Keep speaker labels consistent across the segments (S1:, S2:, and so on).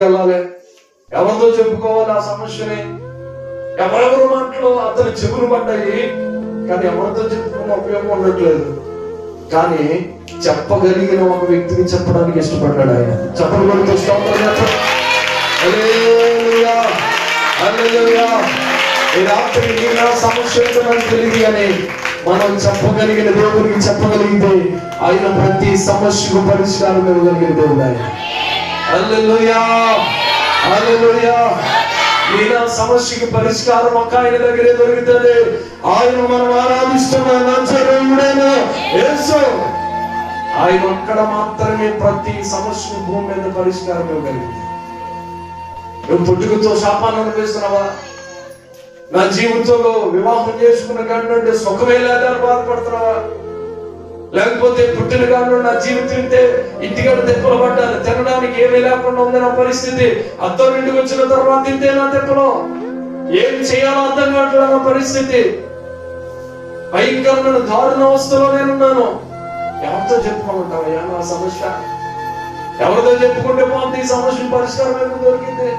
S1: వెళ్ళాలి ఎవరితో చెప్పుకోవాలి ఆ సమస్యని? ఎవరెవరు మాటలు అతని చెవులు పడ్డాయి? కానీ ఎవరితో చెప్పుకున్న ఉపయోగం ఉండట్లేదు. కానీ చెప్పగలిగిన ఒక వ్యక్తిని చెప్పడానికి ఇష్టపడ్డాడు ఆయన. చెప్పలు కొడుతూ స్తోత్రం ఈ రాత్రి నీ నా సమస్య ఏంటో నాకు తెలియదు అని మనం చెప్పగలిగిన దేవుడికి చెప్పగలిగితే ఆయన ప్రతి సమస్యకు పరిష్కారం ఇవ్వగలిగిన దేవుడు ఆయన. హల్లెలూయా. సమస్యకి పరిష్కారం ఒక ఆయన దగ్గరే దొరుకుతుంది. ఆయన మనం ఆరాధిస్తున్న. నజరేయుడైన ఆయన ఒక్కడ మాత్రమే ప్రతి సమస్య భూమి మీద పరిష్కారం ఇవ్వగలిగింది నువ్వు పుట్టుకతో శాపాన్ని అనుభవిస్తున్నావా? నా జీవితంలో వివాహం చేసుకున్న కంటే సుఖమే లేదని బాధపడుతున్నావా? లేకపోతే పుట్టిన కాదు నా జీవితం ఇంతే ఇంటికాడ తెప్పలు పడ్డాను. తినడానికి ఏమీ లేకుండా ఉంది నా పరిస్థితి. అత్తం ఇంటికి వచ్చిన తర్వాత ఇంతే నా తెప్పలు. ఏం చేయాలో అర్థం కావట్లేదు నా పరిస్థితి. భయంకరమైన దారుణ అవస్థలో నేనున్నాను ఎవరితో చెప్పుకోమంటావయ్యా నా సమస్య? ఎవరితో చెప్పుకుంటే పోతే ఈ సమస్య పరిష్కారం ఎందుకు దొరికింది?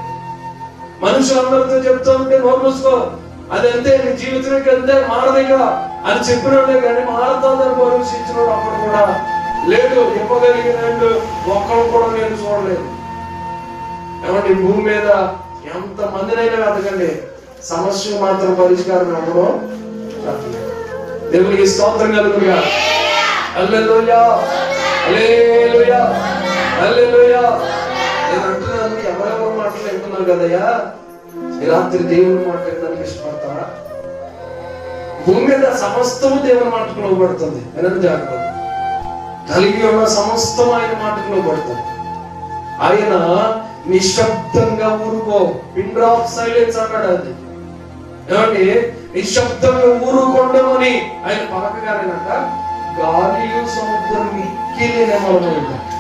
S1: మనుషులందరితో చెప్తా ఉంటే నోరు మూసుకో. అదంతే అంతే నీ జీవితం అంతే మారదిగా అని చెప్పినోడే కానీ మారుతుందని పరీక్షించినోడు అప్పుడు కూడా లేదు ఇవ్వగలిగిన ఒక్కడు కూడా నేను చూడలేదు. ఏమంటే భూమి మీద ఎంత మందినైనా వెతకండి. సమస్య మాత్రం పరిష్కారం అవ్వడం దేవునికి స్తోత్రం కలుగుగా అల్లెలుయా అల్లెలుయా హల్లెలూయా. నేను అంటున్నాను ఎవరెవరు మాటలు కదయ్యా? ఇలాంటి రాత్రి దేవుని మాట్లాడడానికి ఇష్టపడతారా భూమి మీద సమస్తము దేవుని మాటకు లోబడుతుంది. వినండి జాగ్రత్త కలిగి ఉన్న సమస్తం ఆయన మాటకు లోబడుతుంది. ఆయన నిశ్శబ్దంగా ఊరుకో. పిన్ ఆఫ్ సైలెన్స్ అన్నాడు అది. ఏమంటే నిశ్శబ్దంగా ఊరుకోండమని. ఆయన పలకగానేనంట గాలియు సముద్రం మిక్కిలి నెమలమైందంట